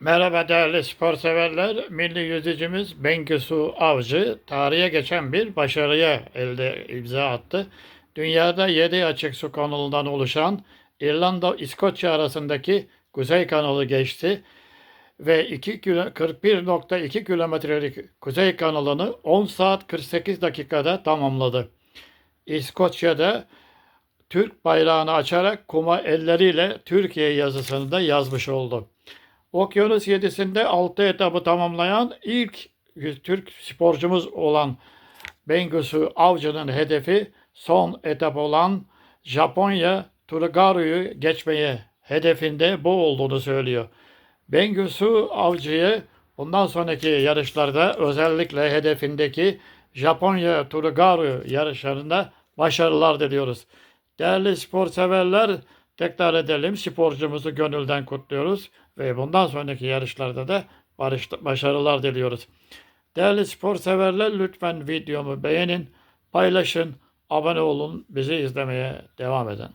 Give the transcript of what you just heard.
Merhaba değerli spor severler. Milli yüzücümüz Bengisu Avcı tarihe geçen bir başarıya elde imza attı. Dünyada 7 açık su kanalından oluşan İrlanda İskoçya arasındaki Kuzey Kanalı geçti ve 2 kilo- 41.2 kilometrelik Kuzey Kanalı'nı 10 saat 48 dakikada tamamladı. İskoçya'da Türk bayrağını açarak kuma elleriyle Türkiye yazısını da yazmış oldu. Okyanus 7'sinde 6 etabı tamamlayan ilk Türk sporcumuz olan Bengisu Avcı'nın hedefi son etap olan Japonya Turgaru'yu geçmeye hedefinde bu olduğunu söylüyor. Bengisu Avcı'ya bundan sonraki yarışlarda özellikle hedefindeki Japonya Turgaru yarışlarında başarılar diliyoruz. Değerli spor severler, tekrar edelim sporcumuzu gönülden kutluyoruz ve bundan sonraki yarışlarda da başarılar diliyoruz. Değerli spor severler lütfen videomu beğenin, paylaşın, abone olun, bizi izlemeye devam edin.